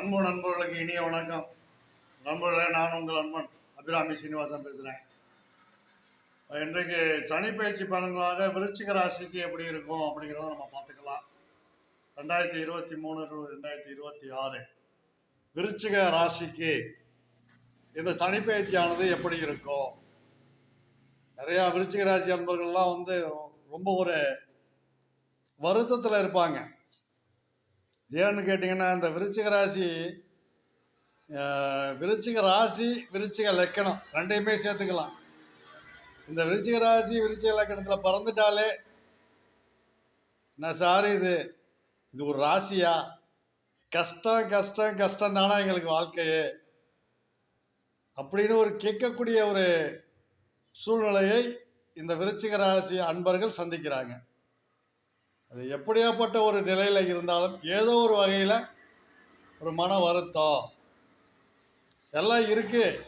அன்பு நண்பர்களுக்கு இனிய வணக்கம். நண்பர்களே நான் உங்கள் அன்பன் அபிராமி சீனிவாசன் பேசுகிறேன் இன்றைக்கு சனி பயிற்சி பலன்களாக விருச்சிக ராசிக்கு எப்படி இருக்கும் அப்படிங்கிறத நம்ம பார்த்துக்கலாம். ரெண்டாயிரத்தி இருபத்தி மூணு ரெண்டாயிரத்தி இருபத்தி ஆறு விருச்சிக ராசிக்கு இந்த சனி பயிற்சியானது எப்படி இருக்கும்? நிறையா விருச்சிக ராசி அன்பர்கள்லாம் வந்து ரொம்ப ஒரு வருத்தத்தில் இருப்பாங்க. ஏன்னு கேட்டிங்கன்னா இந்த விருச்சிக ராசி விருச்சிக ராசி விருச்சிக லக்கணம் ரெண்டையுமே சேர்த்துக்கலாம். இந்த விருச்சிக ராசி விருச்சிக லக்கணத்தில் பிறந்துட்டாலே நான் சாரி இது இது ஒரு ராசியா? கஷ்டம் கஷ்டம் கஷ்டம் தானா எங்களுக்கு வாழ்க்கையே? அப்படின்னு ஒரு கேட்கக்கூடிய ஒரு சூழ்நிலையை இந்த விருச்சிக ராசி அன்பர்கள் சந்திக்கிறாங்க. அது எப்படியாப்பட்ட ஒரு நிலையில் இருந்தாலும் ஏதோ ஒரு வகையில் ஒரு மன வருத்தம். எல்லாம் இருக்கு.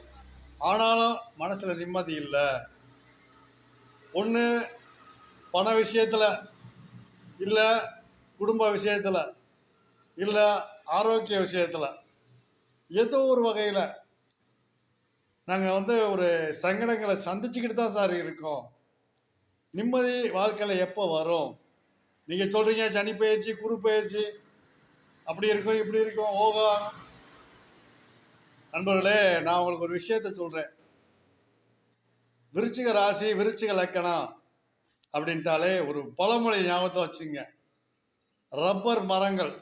ஆனாலும் மனசில் நிம்மதி இல்லை. ஒன்று பண விஷயத்தில் இல்லை குடும்ப விஷயத்தில் இல்லை ஆரோக்கிய விஷயத்தில் ஏதோ ஒரு வகையில் நாங்கள் வந்து ஒரு சங்கடங்களை சந்திச்சுக்கிட்டு தான் சார் இருக்கோம். நிம்மதி வாழ்க்கையில் எப்போ வரும்? நீங்கள் சொல்கிறீங்க சனி பயிற்சி குரு பயிற்சி. அப்படி இருக்கும் இப்படி இருக்கும் ஓகா நண்பர்களே நான் உங்களுக்கு ஒரு விஷயத்த சொல்கிறேன் விருச்சிக ராசி விருச்சிக லக்கணம் அப்படின்ட்டாலே ஒரு பழமொழி ஞாபகத்தில் வச்சுங்க ரப்பர் மரங்கள்.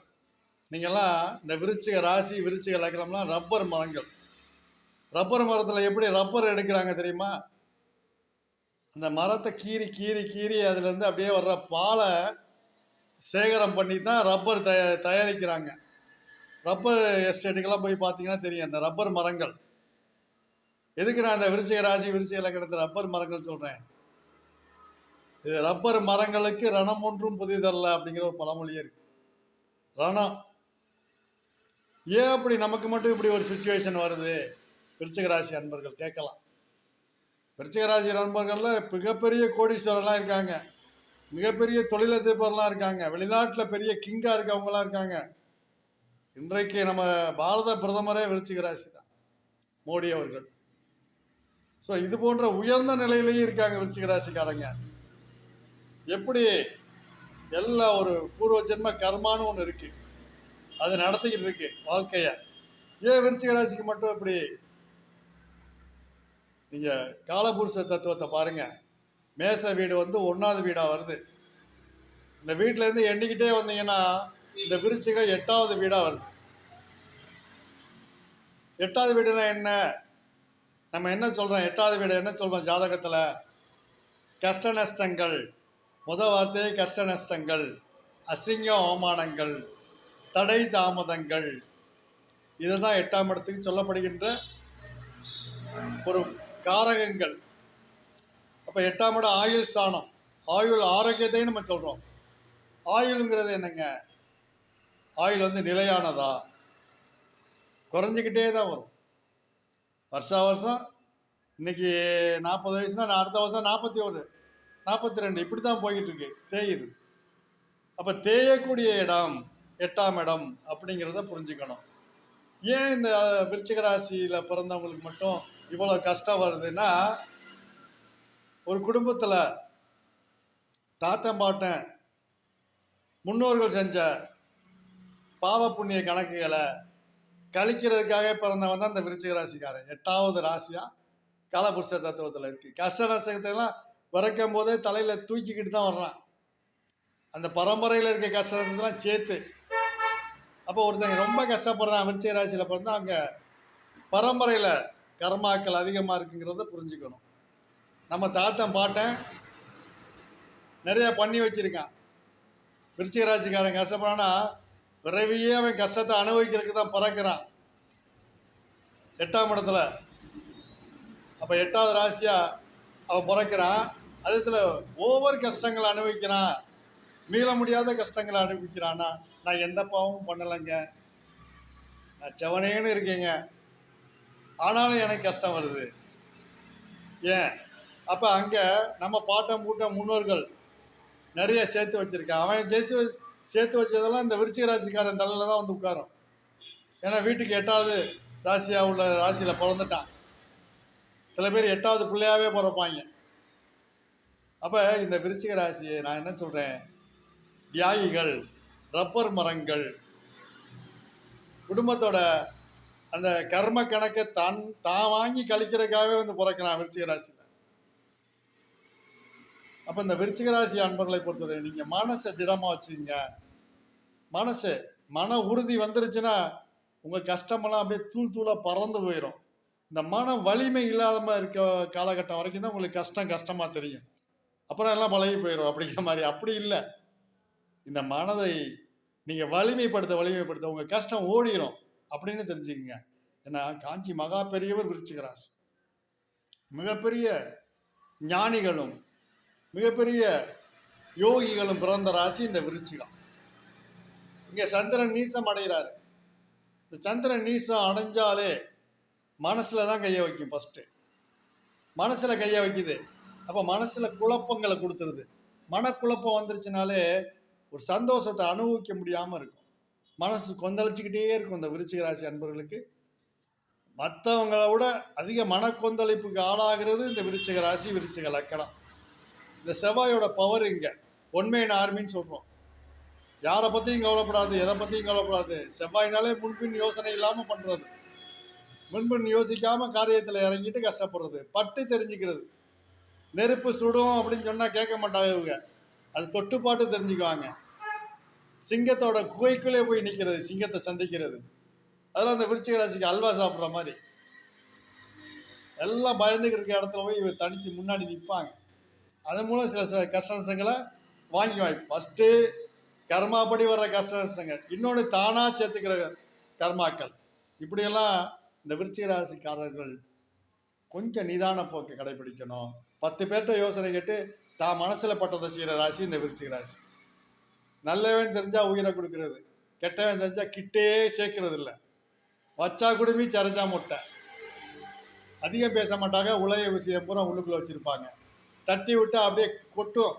நீங்கள்லாம் இந்த விருச்சிக ராசி விருச்சிக லக்கணம்லாம் ரப்பர் மரங்கள். ரப்பர் மரத்தில் எப்படி ரப்பர் எடுக்கிறாங்க தெரியுமா? அந்த மரத்தை கீறி கீறி கீறி அதுலேருந்து அப்படியே வர்ற பாலை சேகரம் பண்ணி தான் ரப்பர் தய தயாரிக்கிறாங்க. ரப்பர் எஸ்டேட்டுக்கெல்லாம் போய் பார்த்தீங்கன்னா தெரியும் அந்த ரப்பர் மரங்கள். எதுக்கு நான் அந்த விருச்சிக ராசி விருச்சிக இலக்கணத்தில் ரப்பர் மரங்கள் சொல்கிறேன் இது ரப்பர் மரங்களுக்கு ரணம் ஒன்றும் புதிதல்ல அப்படிங்கிற ஒரு பழமொழியே இருக்கு. ரணம். ஏன் அப்படி நமக்கு மட்டும் இப்படி ஒரு சுச்சுவேஷன் வருது? விருச்சிக ராசி அன்பர்கள் கேட்கலாம். விருச்சிக ராசி நண்பர்களில் மிகப்பெரிய கோடீஸ்வரர்லாம் இருக்காங்க. மிகப்பெரிய தொழிலதிபர்லாம் இருக்காங்க. வெளிநாட்டில் பெரிய கிங்காக இருக்கவங்களாம் இருக்காங்க. இன்றைக்கு நம்ம பாரத பிரதமரே விருச்சிக ராசி தான் மோடி அவர்கள். ஸோ இது போன்ற உயர்ந்த நிலையிலையும் இருக்காங்க விருச்சிக ராசிக்காரங்க. எப்படி? எல்லா ஒரு பூர்வ ஜென்ம கர்மான்னு ஒன்று இருக்கு. அது நடத்திக்கிட்டு இருக்கு வாழ்க்கையை. ஏன் விருச்சிக ராசிக்கு மட்டும் இப்படி? நீங்கள் காலபுருஷ தத்துவத்தை பாருங்கள் மேச வீடு வந்து ஒன்றாவது வீடாக வருது. இந்த வீட்டிலேருந்து எண்ணிக்கிட்டே வந்தீங்கன்னா இந்த விருச்சிகம் எட்டாவது வீடாக வருது. எட்டாவது வீடுனா என்ன? நம்ம என்ன சொல்கிறோம் எட்டாவது வீடு என்ன சொல்கிறோம் ஜாதகத்தில்? கஷ்ட நஷ்டங்கள். முத வார்த்தை கஷ்ட நஷ்டங்கள். அசிங்க அவமானங்கள். தடை தாமதங்கள். இதுதான் எட்டாம் இடத்துக்கு சொல்லப்படுகின்ற ஒரு காரகங்கள். இப்போ எட்டாம் இடம் ஆயுள் ஸ்தானம். ஆயுள் ஆரோக்கியத்தையும் நம்ம சொல்கிறோம் ஆயுளுங்கிறது என்னங்க? ஆயுள் வந்து நிலையானதா? குறைஞ்சிக்கிட்டே தான் வரும். வருஷா வருஷம் இன்னைக்கு நாற்பது வயசுனா நான் அடுத்த வருஷம் நாற்பத்தி ஒரு நாற்பத்தி ரெண்டு இப்படி தான் போய்கிட்டு இருக்கு தேயுது. அப்போ தேயக்கூடிய இடம் எட்டாம் இடம் அப்படிங்கிறத புரிஞ்சுக்கணும். ஏன் இந்த விருச்சிக ராசியில் பிறந்தவங்களுக்கு மட்டும் இவ்வளோ கஷ்டம் வருதுன்னா ஒரு குடும்பத்தில் தாத்தன் பாட்டன் முன்னோர்கள் செஞ்ச பாவ புண்ணிய கணக்குகளை கழிக்கிறதுக்காக பிறந்தவன் தான் அந்த விருச்சிக ராசிக்காரன். எட்டாவது ராசியாக காலபுருஷ தத்துவத்தில் இருக்குது கஷ்ட நஷ்டத்தெல்லாம் பிறக்கும் போதே தலையில் தூக்கிக்கிட்டு தான் வர்றான். அந்த பரம்பரையில் இருக்க கஷ்டத்தெல்லாம் சேர்த்து. அப்போ ஒருத்தங்க ரொம்ப கஷ்டப்படுறான் விருச்சிக ராசியில் பிறந்தா அங்கே பரம்பரையில் கர்மாக்கள் அதிகமாக இருக்குங்கிறத புரிஞ்சுக்கணும். நம்ம தாத்தன் பாட்டன் நிறையா பண்ணி வச்சுருக்கான். விருச்சிக ராசிக்காரன் கஷ்டப்படானா பிறவியே அவன் கஷ்டத்தை அனுபவிக்கிறதுக்கு தான் பிறக்கிறான். எட்டாம் இடத்துல. அப்போ எட்டாவது ராசியாக அவன் பிறக்கிறான். அதில் ஓவர் கஷ்டங்களை அனுபவிக்கிறான். மீள முடியாத கஷ்டங்களை அனுபவிக்கிறான்னா நான் எந்த பாவமும் பண்ணலைங்க. நான் செவனேன்னு இருக்கேங்க. ஆனாலும் எனக்கு கஷ்டம் வருது. ஏன்? அப்போ அங்கே நம்ம பாட்டம் பூட்டம் முன்னோர்கள் நிறைய சேர்த்து வச்சுருக்கான் அவன் சேர்த்து சேர்த்து வச்சதெல்லாம் இந்த விருச்சிக ராசிக்காரன் தலையில் தான் வந்து உட்காரும். ஏன்னா வீட்டுக்கு எட்டாவது ராசியாக உள்ள ராசியில் பிறந்துட்டான். சில பேர் எட்டாவது பிள்ளையாகவே பிறப்பாங்க. அப்போ இந்த விருச்சிக ராசியை நான் என்ன சொல்கிறேன் தியாகிகள் ரப்பர் மரங்கள் குடும்பத்தோட அந்த கர்ம கணக்கை தான் தான் வாங்கி கழிக்கிறதுக்காகவே வந்து பிறக்கிறான் விருச்சிக ராசியில். அப்போ இந்த விருச்சிகராசி அன்பர்களை பொறுத்தவரை நீங்கள் மனசை திடமாக வச்சுங்க மனசு மன உறுதி வந்துருச்சுன்னா உங்கள் கஷ்டமெல்லாம் அப்படியே தூள் தூளாக பறந்து போயிடும் இந்த மன வலிமை இல்லாத இருக்க காலகட்டம் வரைக்கும் தான் உங்களுக்கு கஷ்டம் கஷ்டமாக தெரியும். அப்புறம் எல்லாம் பழகி போயிடும் அப்படிங்கிற மாதிரி. அப்படி இல்லை. இந்த மனதை நீங்கள் வலிமைப்படுத்த வலிமைப்படுத்த உங்கள் கஷ்டம் ஓடிடும் அப்படின்னு தெரிஞ்சுக்கங்க. ஏன்னா காஞ்சி மகா பெரியவர் விருச்சிகராசு மிகப்பெரிய ஞானிகளும் மிகப்பெரிய யோகிகளும் பிறந்த ராசி இந்த விருச்சிகம். இங்கே சந்திரன் நீசம் அடைகிறாரு. இந்த சந்திரன் நீசம் அடைஞ்சாலே மனசில் தான் கையை வைக்கும் ஃபஸ்ட்டு மனசில் கையை வைக்குது. அப்போ மனசில் குழப்பங்களை கொடுத்துருது. மனக்குழப்பம் வந்துருச்சுனாலே ஒரு சந்தோஷத்தை அனுபவிக்க முடியாமல் இருக்கும். மனசு கொந்தளிச்சுக்கிட்டே இருக்கும் இந்த விருச்சிக ராசி அன்பர்களுக்கு. மற்றவங்கள விட அதிக மனக்கொந்தளிப்புக்கு ஆளாகிறது இந்த விருச்சிக ராசி விருச்சிக லக்கணம். இந்த செவ்வாயோட பவர் இங்கே. ஒன்மையின் ஆர்மின்னு சொல்கிறோம் யாரை பற்றியும் கவலைப்படாது எதை பற்றியும் கவலைப்படாது. செவ்வாயினாலே முன்பின் யோசனை இல்லாமல் பண்ணுறது முன்பின் யோசிக்காமல் காரியத்தில் இறங்கிட்டு கஷ்டப்படுறது. பட்டு தெரிஞ்சுக்கிறது. நெருப்பு சுடும் அப்படின்னு சொன்னால் கேட்க மாட்டாங்க இவங்க. அது தொட்டுப்பாட்டு தெரிஞ்சுக்குவாங்க. சிங்கத்தோட குகைக்குள்ளே போய் நிற்கிறது சிங்கத்தை சந்திக்கிறது. அதெல்லாம் அந்த விருச்சிக ராசிக்கு அல்வா சாப்பிட்ற மாதிரி. எல்லாம் பயந்துக்கிட்டு இருக்க இடத்துல போய் இவ தனித்து முன்னாடி நிற்பாங்க அதன் மூலம் சில சில கஷ்ட வாங்கி வாங்கி. ஃபஸ்ட்டு கர்மாப்படி வர்ற கஷ்ட இன்னொன்று தானாக சேர்த்துக்கிற கர்மாக்கள். இப்படியெல்லாம் இந்த விருச்சிக ராசிக்காரர்கள் கொஞ்சம் நிதான போக்கை கடைபிடிக்கணும். பத்து பேர்கிட்ட யோசனை கேட்டு தான் மனசில் பட்டதை செய்கிற ராசி இந்த விருச்சிக ராசி நல்லவன் தெரிஞ்சால் உயிரை கொடுக்கறது. கெட்டவன் தெரிஞ்சால் கிட்டே சேர்க்கறது இல்லை வச்சா குடுமி சரைச்சா முட்டை. அதிகம் பேச மாட்டாங்க உலக விஷயம் பூரா உள்ளுக்குள்ளே வச்சுருப்பாங்க. தட்டி விட்டால் அப்படியே கொட்டும்.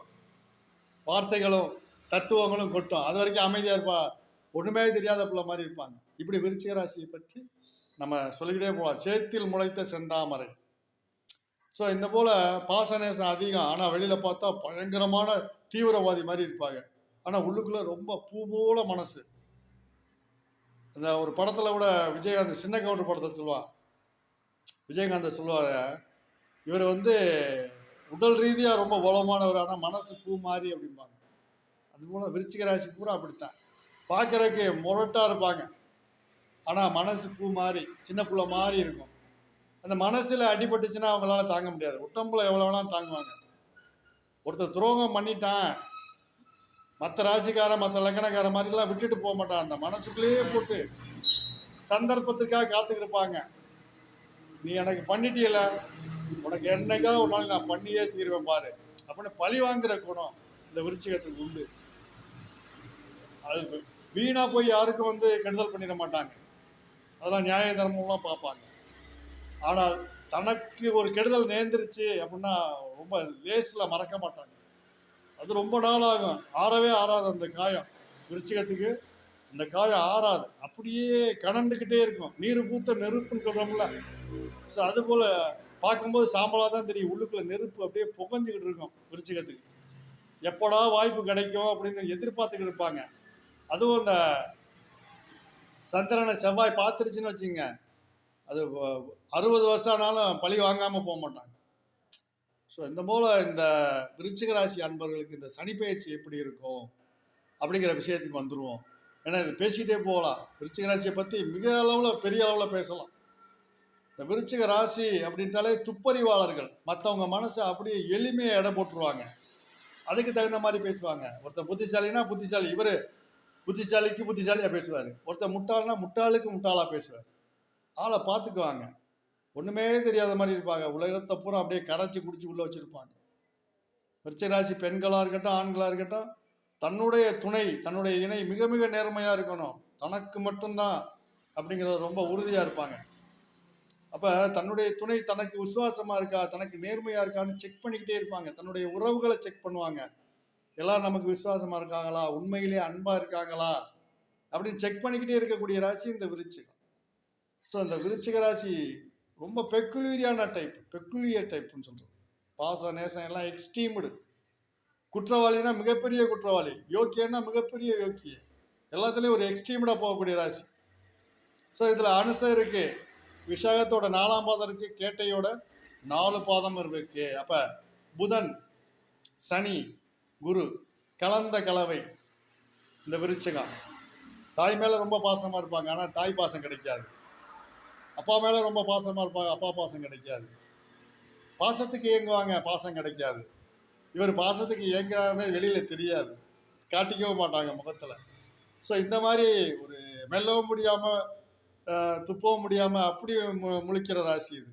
வார்த்தைகளும் தத்துவங்களும் கொட்டும். அது வரைக்கும் அமைதியாக இருப்பா. ஒன்றுமே தெரியாத பிள்ளை மாதிரி இருப்பாங்க. இப்படி விருச்சிக ராசியை பற்றி நம்ம சொல்லிக்கிட்டே போகலாம் சேத்தில் முளைத்த செந்தாமரை. ஸோ இந்த போல் பாசநேசம் அதிகம். ஆனால் வெளியில் பார்த்தா பயங்கரமான தீவிரவாதி மாதிரி இருப்பாங்க. ஆனால் உள்ளுக்குள்ளே ரொம்ப பூ போல மனசு. அந்த ஒரு படத்தில் கூட விஜயகாந்த் சின்ன கவுண்டர் படத்தை சொல்லுவான். விஜயகாந்த் சொல்லுவார் இவர் வந்து உடல் ரீதியாக ரொம்ப பலமானவர் ஆனால் மனசு பூ மாதிரி அப்படிம்பாங்க. அது போல் விருச்சிக ராசி பூரா அப்படித்தான். பார்க்குறதுக்கு முரட்டாக இருப்பாங்க. ஆனால் மனசு பூ மாதிரி சின்ன பிள்ளை மாதிரி இருக்கும். அந்த மனசில் அடிபட்டுச்சுன்னா அவங்களால தாங்க முடியாது. உட்டம்புல எவ்வளோ வேணாலும் தாங்குவாங்க. ஒருத்தர் துரோகம் பண்ணிட்டான். மற்ற ராசிக்காரன் மற்ற லக்கணக்காரன் மாதிரிலாம் விட்டுட்டு போக மாட்டான். அந்த மனசுக்குள்ளேயே போட்டு சந்தர்ப்பத்துக்காக காத்துக்கிருப்பாங்க நீ எனக்கு பண்ணிட்டீல உனக்கு என்னைக்காவது ஒரு நாள் நான் பண்ணியே தீருவேன் பாரு. அப்படின்னு பழி வாங்குற குணம் இந்த விருச்சிகத்துக்கு உண்டு. அது வீணா போய் யாருக்கும் வந்து கெடுதல் பண்ணிட மாட்டாங்க. அதெல்லாம் நியாய தர்மம்லாம் பார்ப்பாங்க. ஆனால் தனக்கு ஒரு கெடுதல் நேர்ந்துருச்சு அப்படின்னா ரொம்ப லேஸில் மறக்க மாட்டாங்க. அது ரொம்ப நாள் ஆகும். ஆறவே ஆறாது அந்த காயம். விருச்சிகத்துக்கு அந்த காயம் ஆறாது. அப்படியே கனண்டுக்கிட்டே இருக்கும். நீர் பூத்த நெருப்புன்னு சொல்கிறோம்ல ஸோ அதுபோல் பார்க்கும்போது சாம்பலாக தான் தெரியும். உள்ளுக்குள்ள நெருப்பு அப்படியே புகஞ்சிக்கிட்டு இருக்கும் விருச்சிகத்துக்கு. எப்படா வாய்ப்பு கிடைக்கும் அப்படின்னு எதிர்பார்த்துக்கிட்டு இருப்பாங்க. அதுவும் இந்த சந்திரனை செவ்வாய் பார்த்துருச்சுன்னு வச்சுங்க அது வ- அறுபது வருஷம் ஆனாலும் பழி வாங்காமல் போக மாட்டாங்க. ஸோ இந்த போல் இந்த விருச்சிக ராசி அன்பர்களுக்கு இந்த சனிப்பெயர்ச்சி எப்படி இருக்கும் அப்படிங்கிற விஷயத்துக்கு வந்துடுவோம் ஏன்னா இது பேசிக்கிட்டே போகலாம். விருச்சிக ராசியை பற்றி மிக அளவில் பெரிய அளவில் பேசலாம். இந்த விருச்சிக ராசி அப்படின்ட்டாலே துப்பறிவாளர்கள். மற்றவங்க மனசை அப்படியே எளிமையாக எடை போட்டுருவாங்க. அதுக்கு தகுந்த மாதிரி பேசுவாங்க. ஒருத்தர் புத்திசாலினா புத்திசாலி. இவர் புத்திசாலிக்கு புத்திசாலியாக பேசுவார். ஒருத்தர் முட்டாள்னா முட்டாளுக்கு முட்டாளாக பேசுவார். ஆளை பார்த்துக்குவாங்க. ஒன்றுமே தெரியாத மாதிரி இருப்பாங்க. உலகத்தை பூரா அப்படியே கரைச்சி குடிச்சு உள்ளே வச்சுருப்பாங்க. விருச்சிகராசி பெண்களாக இருக்கட்டும் ஆண்களாக இருக்கட்டும் தன்னுடைய துணை தன்னுடைய இணை மிக மிக நேர்மையாக இருக்கணும். தனக்கு மட்டும்தான் அப்படிங்கிறது ரொம்ப உறுதியாக இருப்பாங்க. அப்போ தன்னுடைய துணை தனக்கு விசுவாசமாக இருக்கா தனக்கு நேர்மையாக இருக்கான்னு செக் பண்ணிக்கிட்டே இருப்பாங்க. தன்னுடைய உறவுகளை செக் பண்ணுவாங்க. எல்லாரும் நமக்கு விசுவாசமாக இருக்காங்களா? உண்மையிலே அன்பாக இருக்காங்களா? அப்படின்னு செக் பண்ணிக்கிட்டே இருக்கக்கூடிய ராசி இந்த விருச்சிகம். ஸோ அந்த விருச்சிக ராசி ரொம்ப பெக்குலியரியான டைப் பெக்குலியர் டைப்னு சொல்கிறோம் பாசம் நேசம் எல்லாம் எக்ஸ்ட்ரீம்டு குற்றவாளினா மிகப்பெரிய குற்றவாளி. யோக்கியன்னா மிகப்பெரிய யோக்கிய எல்லாத்துலேயும் ஒரு எக்ஸ்ட்ரீம்டாக போகக்கூடிய ராசி. ஸோ இதில் அனுசம் இருக்கு. விஷாகத்தோட நாலாம் பாதம் இருக்கு கேட்டையோட நாலு பாதம் இருக்கு. அப்போ புதன் சனி குரு கலந்த கலவை. இந்த விருச்சகம் தாய் மேலே ரொம்ப பாசமாக இருப்பாங்க. ஆனால் தாய் பாசம் கிடைக்காது. அப்பா மேலே ரொம்ப பாசமாக இருப்பாங்க. அப்பா பாசம் கிடைக்காது. பாசத்துக்கு ஏங்குவாங்க பாசம் கிடைக்காது. இவர் பாசத்துக்கு இயங்குறாருன்னு வெளியில் தெரியாது. காட்டிக்கவும் மாட்டாங்க முகத்தில். ஸோ இந்த மாதிரி ஒரு மெல்லவும் முடியாமல் துப்பவும் முடியாமல் அப்படி மு முழிக்கிற ராசி இது.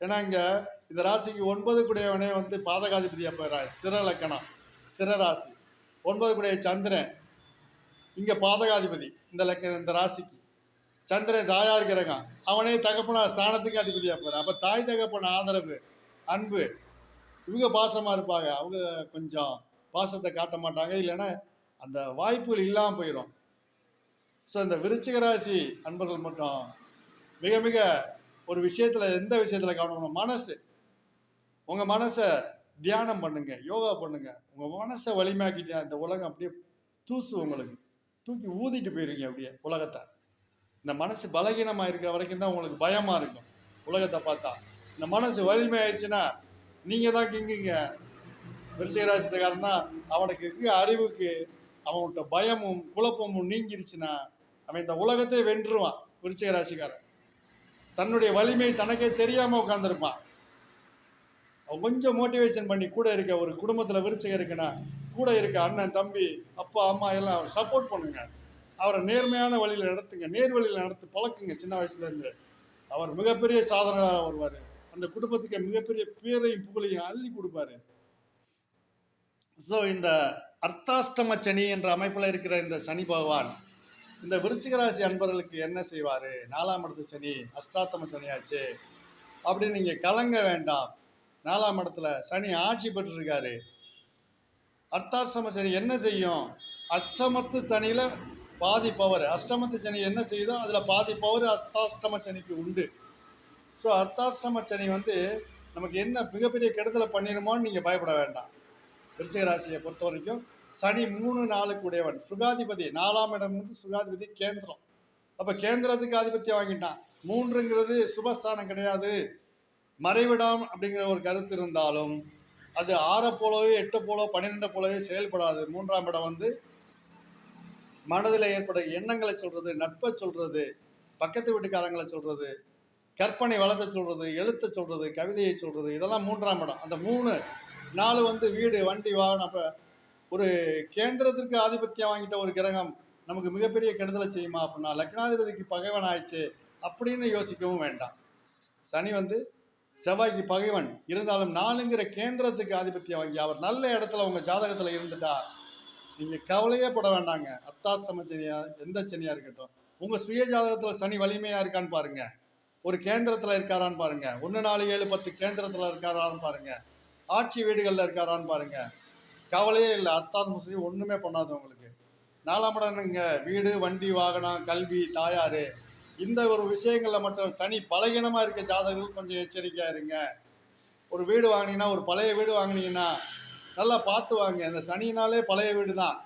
ஏன்னா இங்கே இந்த ராசிக்கு ஒன்பது குடையவனே வந்து பாதகாதிபதியாக போயிடறா. ஸ்திர லக்கணம் ஸ்திர ராசி. ஒன்பது குடைய சந்திரன் இங்கே பாதகாதிபதி இந்த லக்கணம் இந்த ராசிக்கு. சந்திரன் தாயார் கிரகம். அவனே தகப்பனா ஸ்தானத்துக்கு அதிபதியாக போகிறான் அப்போ தாய் தகப்பன ஆதரவு அன்பு. இவங்க பாசமாக இருப்பாங்க. அவங்க கொஞ்சம் பாசத்தை காட்ட மாட்டாங்க. இல்லைன்னா அந்த வாய்ப்புகள் இல்லாமல் போயிடும் ஸோ இந்த விருச்சிக ராசி அன்பர்கள் மட்டும் மிக மிக ஒரு விஷயத்தில் எந்த விஷயத்தில் கவனம் மனசு. உங்கள் மனசை தியானம் பண்ணுங்க யோகா பண்ணுங்க. உங்கள் மனசை வலிமையாக்கிட்டு இந்த உலகம் அப்படியே தூசு உங்களுக்கு. தூக்கி ஊதிட்டு போயிருங்க அப்படியே உலகத்தை. இந்த மனசு பலகீனமாக இருக்கிற வரைக்கும் தான் உங்களுக்கு பயமாக இருக்கும். உலகத்தை பார்த்தா. இந்த மனசு வலிமையாயிடுச்சுன்னா நீங்கள் தான் கிங்குங்க. விருச்சிகராசித்தக்காரன்னா அவனுக்கு இருக்கிற அறிவுக்கு அவன்கிட்ட பயமும் குழப்பமும் நீங்கிருச்சுன்னா அவன் இந்த உலகத்தை வென்றுவான் விருச்சிக ராசிக்காரன். தன்னுடைய வலிமை தனக்கே தெரியாமல் உட்காந்துருப்பான் அவன் கொஞ்சம் மோட்டிவேஷன் பண்ணி கூட இருக்க ஒரு குடும்பத்தில் விருச்சிகம் இருக்குன்னா கூட இருக்க அண்ணன் தம்பி அப்பா அம்மா எல்லாம் அவர் சப்போர்ட் பண்ணுங்க. அவரை நேர்மையான வழியில் நடத்துங்க நேர் வழியில் நடத்து பழக்குங்க சின்ன வயசுலேருந்து. அவர் மிகப்பெரிய சாதனையாக வருவார். அந்த குடும்பத்துக்கு மிகப்பெரிய பேரையும் புகழையும் அள்ளி கொடுப்பாரு. ஸோ இந்த அர்த்தாஷ்டம சனி என்ற அமைப்பில் இருக்கிற இந்த சனி பகவான் இந்த விருச்சிக ராசி அன்பர்களுக்கு என்ன செய்வார்? நாலாம் இடத்து சனி அஷ்டாத்தம சனியாச்சு. அப்படின்னு நீங்கள் கலங்க வேண்டாம். நாலாம் இடத்துல சனி ஆட்சி பெற்றிருக்காரு. அர்த்தாஷ்டம சனி என்ன செய்யும்? அஷ்டமத்து தனியில் பாதி பவர் அஷ்டமத்து சனி என்ன செய்யுதோ அதில் பாதி பவர் அர்த்தாஷ்டம சனிக்கு உண்டு. ஸோ அர்த்தாஷ்டம சனி வந்து நமக்கு என்ன மிகப்பெரிய கெடுதலை பண்ணிடுமோன்னு நீங்கள் பயப்பட வேண்டாம். விருச்சிக ராசியை பொறுத்த வரைக்கும் சனி மூணு நாளுக்கு உடையவன். சுகாதிபதி நாலாம் இடம் வந்து சுகாதிபதி கேந்திரம். அப்போ கேந்திரத்துக்கு ஆதிபத்தியம் வாங்கிட்டான். மூன்றுங்கிறது சுபஸ்தானம் கிடையாது. மறைவிடம் அப்படிங்கிற ஒரு கருத்து இருந்தாலும் அது ஆறை போலவே எட்டு போலோ பன்னிரெண்டு போலவே செயல்படாது. மூன்றாம் இடம் வந்து மனதில் ஏற்படும் எண்ணங்களை சொல்கிறது நட்பை சொல்கிறது பக்கத்து வீட்டுக்காரங்களை சொல்கிறது கற்பனை வளர்த்த சொல்கிறது எழுத்த சொல்கிறது கவிதையை சொல்கிறது இதெல்லாம் மூன்றாம் இடம். அந்த மூணு நாலு வந்து வீடு வண்டி வாகனம் அப்போ ஒரு கேந்திரத்திற்கு ஆதிபத்தியம் வாங்கிட்ட ஒரு கிரகம் நமக்கு மிகப்பெரிய கெடுதலை செய்யுமா அப்படின்னா லக்னாதிபதிக்கு பகைவன் ஆயிடுச்சு அப்படின்னு யோசிக்கவும் வேண்டாம். சனி வந்து செவ்வாய்க்கு பகைவன். இருந்தாலும் நாலுங்கிற கேந்திரத்துக்கு ஆதிபத்தியம் வாங்கி அவர் நல்ல இடத்துல உங்கள் ஜாதகத்தில் இருந்துட்டா நீங்கள் கவலையே பட வேண்டாங்க. அர்த்தாசம சனியா எந்த சனியாக இருக்கட்டும். உங்கள் சுய ஜாதகத்தில் சனி வலிமையாக இருக்கான்னு பாருங்கள் ஒரு கேந்திரத்தில் இருக்காரான்னு பாருங்க. ஒன்று நாலு ஏழு பத்து கேந்திரத்தில் இருக்காரான்னு பாருங்கள் ஆட்சி வீடுகளில் இருக்காரான்னு பாருங்கள் கவலையே இல்லை. அர்த்தாத் முஸ்லீம் ஒன்றுமே பண்ணாது உங்களுக்கு நாலாம் இடம்னுங்க வீடு வண்டி வாகனம் கல்வி தாயார். இந்த ஒரு விஷயங்களில் மட்டும் சனி பலகீனமாக இருக்க ஜாதகர்கள் கொஞ்சம் எச்சரிக்கையாக இருங்க. ஒரு வீடு வாங்கினீங்கன்னா ஒரு பழைய வீடு வாங்கினீங்கன்னா நல்லா பார்த்து வாங்க. இந்த சனினாலே பழைய வீடு தான்.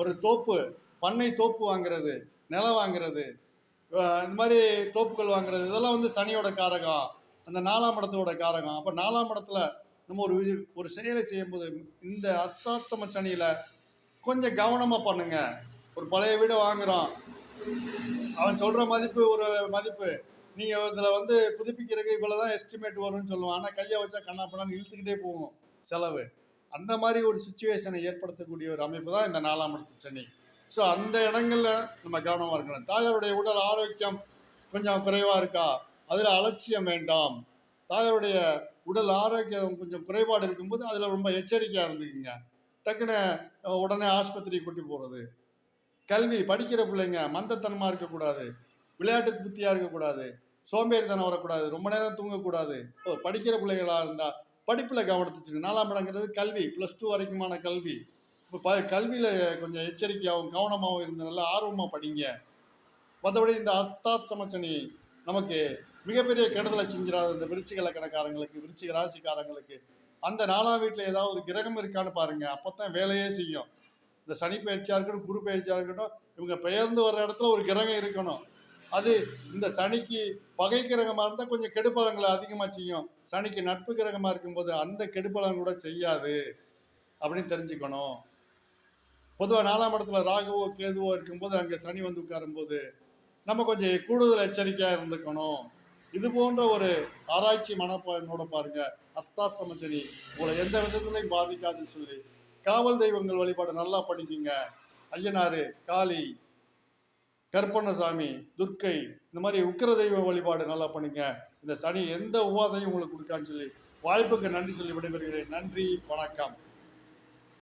ஒரு தோப்பு பண்ணை தோப்பு வாங்குறது நிலம் வாங்குறது இந்த மாதிரி தோப்புகள் வாங்குறது இதெல்லாம் வந்து சனியோட காரகம். அந்த நாலாம் இடத்தோட காரகம். அப்போ நாலாம் இடத்துல நம்ம ஒரு ஒரு செயலை செய்யும்போது இந்த அர்த்தாஷ்டம சனியில் கொஞ்சம் கவனமாக பண்ணுங்க. ஒரு பழைய வீடு வாங்குகிறோம் அவன் சொல்கிற மதிப்பு ஒரு மதிப்பு. நீங்கள் இதில் வந்து புதுப்பிக்கிறதுக்கு இவ்வளோ தான் எஸ்டிமேட் வரும்னு சொல்லுவான். ஆனால் கையை வச்சா கண்ணா பண்ணான்னு இழுத்துக்கிட்டே போகும் செலவு. அந்த மாதிரி ஒரு சுச்சுவேஷனை ஏற்படுத்தக்கூடிய ஒரு அமைப்பு தான் இந்த நாலாம் இடத்து சனி. ஸோ அந்த இடங்களில் நம்ம கவனமாக இருக்கணும். தாயாருடைய உடல் ஆரோக்கியம் கொஞ்சம் குறைவாக இருக்கா? அதில் அலட்சியம் வேண்டாம். தாயாருடைய உடல் ஆரோக்கியம் கொஞ்சம் குறைபாடு இருக்கும்போது அதில் ரொம்ப எச்சரிக்கையாக இருந்துக்குங்க. டக்குன்னு உடனே ஆஸ்பத்திரி கூட்டி போகிறது கல்வி படிக்கிற பிள்ளைங்க மந்தத்தனமாக இருக்கக்கூடாது. விளையாட்டு புத்தியாக இருக்கக்கூடாது. சோம்பேறித்தனம் வரக்கூடாது. ரொம்ப நேரம் தூங்கக்கூடாது. ஓ படிக்கிற பிள்ளைகளாக இருந்தால் படிப்பில் கவனத்துச்சுங்க நாலாம் இடங்கிறது கல்வி ப்ளஸ் டூ வரைக்குமான கல்வி. இப்போ ப கல்வியில் கொஞ்சம் எச்சரிக்கையாகவும் கவனமாகவும் இருந்து நல்லா ஆர்வமாக படிங்க. மற்றபடி இந்த அஸ்தாஸ்தமச்சனி நமக்கு மிகப்பெரிய கெடுதலை செஞ்சிடாத இந்த விருச்சிக லக்கணக்காரங்களுக்கு விருச்சிக ராசிக்காரங்களுக்கு அந்த நாலாம் வீட்டில் ஏதாவது ஒரு கிரகம் இருக்கான்னு பாருங்க அப்போ தான் வேலையே செய்யும். இந்த சனி பயிற்சியாக இருக்கட்டும் குரு பயிற்சியாக இருக்கட்டும் இவங்க பெயர்ந்து வர்ற இடத்துல ஒரு கிரகம் இருக்கணும். அது இந்த சனிக்கு பகை கிரகமாக இருந்தால் கொஞ்சம் கெடுபலங்களை அதிகமாக செய்யும். சனிக்கு நட்பு கிரகமாக இருக்கும்போது அந்த கெடுபலன் கூட செய்யாது அப்படின்னு தெரிஞ்சுக்கணும். பொதுவாக நாலாம் இடத்துல ராகுவோ கேதுவோ இருக்கும்போது அங்கே சனி வந்து உட்காரும்போது நம்ம கொஞ்சம் கூடுதல் எச்சரிக்கையாக இருந்துக்கணும். இது போன்ற ஒரு ஆராய்ச்சி மனப்பான்மையோட பாருங்க. அஸ்தாசம சமச்சரி உங்களை எந்த விதத்துலையும் பாதிக்காதுன்னு சொல்லி காவல் தெய்வங்கள் வழிபாடு நல்லா படிக்குங்க ஐயனாறு காளி கற்பண்ணசாமி துர்க்கை இந்த மாதிரி உக்கிர தெய்வ வழிபாடு நல்லா பண்ணுங்க இந்த சனி எந்த உபாதையும் உங்களுக்கு கொடுக்கான்னு சொல்லி வாய்ப்புக்கு நன்றி சொல்லி விடைபெறுகிறேன். நன்றி வணக்கம்.